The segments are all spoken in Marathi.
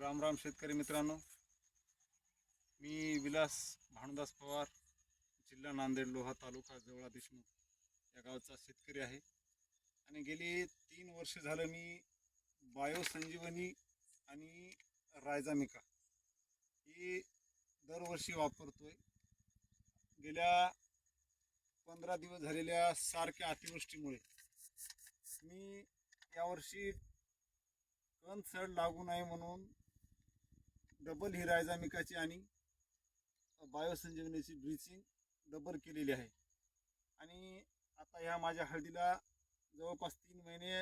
राम राम शेतकरी मित्रांनो. मी विलास भानुदास पवार जिल्हा नांदेड लोहा तालुका जवळा देशमुख या गावचा शेतकरी आहे. आणि गेली तीन वर्ष झालं मी बायो संजीवनी आणि रायजामिका ही दरवर्षी वापरतोय. गेल्या पंधरा दिवस झालेल्या सारख्या अतिवृष्टीमुळे मी यावर्षी कण सड लागू नये म्हणून डबल ही रायझामिकाची आणि बायोसंजीवनीची ब्लिचिंग डबल केलेली आहे. आणि आता ह्या माझ्या हळदीला जवळपास तीन महिने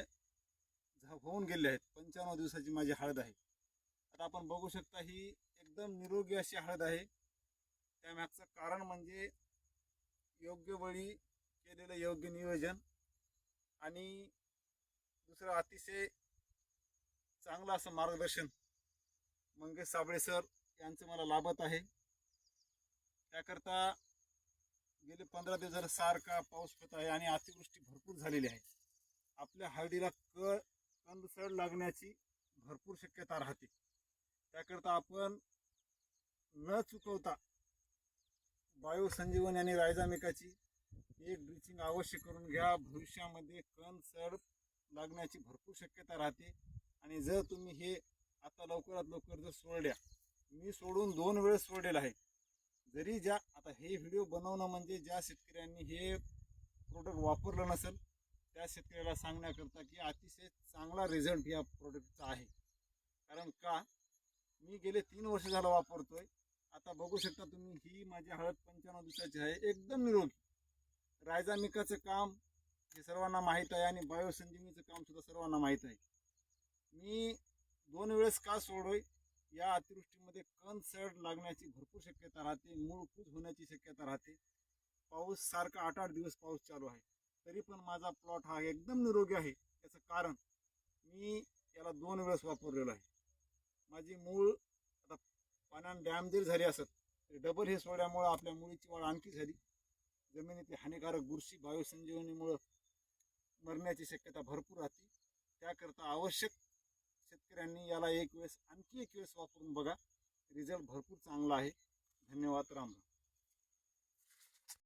होऊन गेले आहेत. पंच्याण्णव दिवसाची माझी हळद आहे. आता आपण बघू शकता ही एकदम निरोगी अशी हळद आहे. त्यामागचं कारण म्हणजे योग्य वेळी केलेलं योग्य नियोजन आणि दुसरं अतिशय चांगलं असं मार्गदर्शन मंगेश साबळे सर यांचं मला लाभत आहे. त्याकरता गेले पंधरा दिवस झालं सारखा पाऊस होत आहे आणि अतिवृष्टी भरपूर झालेली आहे. आपल्या हळदीला क कंदसड लागण्याची भरपूर शक्यता राहते. त्याकरता आपण न चुकवता बायोसंजीवनी आणि रायजामिकाची एक ड्रिचिंग अवश्य करून घ्या. भविष्यामध्ये कण सड लागण्याची भरपूर शक्यता राहते. आणि जर तुम्ही हे आता लवकरात लवकर जर सोडल्या मी सोडून दोन वेळेस सोडलेलं आहे. जरी ज्या आता हे व्हिडिओ बनवणं म्हणजे ज्या शेतकऱ्यांनी हे प्रोडक्ट वापरलं नसेल त्या शेतकऱ्याला सांगण्याकरता की अतिशय चांगला रिझल्ट या प्रोडक्टचा आहे. कारण का? मी गेले तीन वर्ष झालं वापरतोय. आता बघू शकता तुम्ही ही माझी हळद पंच्याण्णव दिवसाची आहे. एकदम निरोगी. रायझामिकाचं काम हे सर्वांना माहीत आहे आणि बायोसंजीवनीचं काम सुद्धा सर्वांना माहीत आहे. मी दोन वेळेस का सोडोय? या अतिवृष्टीमध्ये कण सड लागण्याची भरपूर शक्यता राहते मूळ कूज होण्याची शक्यता राहते. पाऊस सारखा आठ आठ दिवस पाऊस चालू आहे. तरी पण माझा प्लॉट हा एकदम निरोगी आहे. याचं कारण मी याला दोन वेळेस वापरलेलो आहे. माझी मूळ आता पाण्यानं डॅम जरी झाली असत तरी डबल हे सोडल्यामुळं आपल्या मुळीची वाढ आणखी झाली. जमिनीतील हानिकारक बुरशी बायोसंजीवनीमुळं मरण्याची शक्यता भरपूर राहते. त्याकरता आवश्यक शेतकऱ्यांनी याला एक वेळेस आणखी एक वेळेस वापरून बघा. रिझल्ट भरपूर चांगला आहे. धन्यवाद राम राम.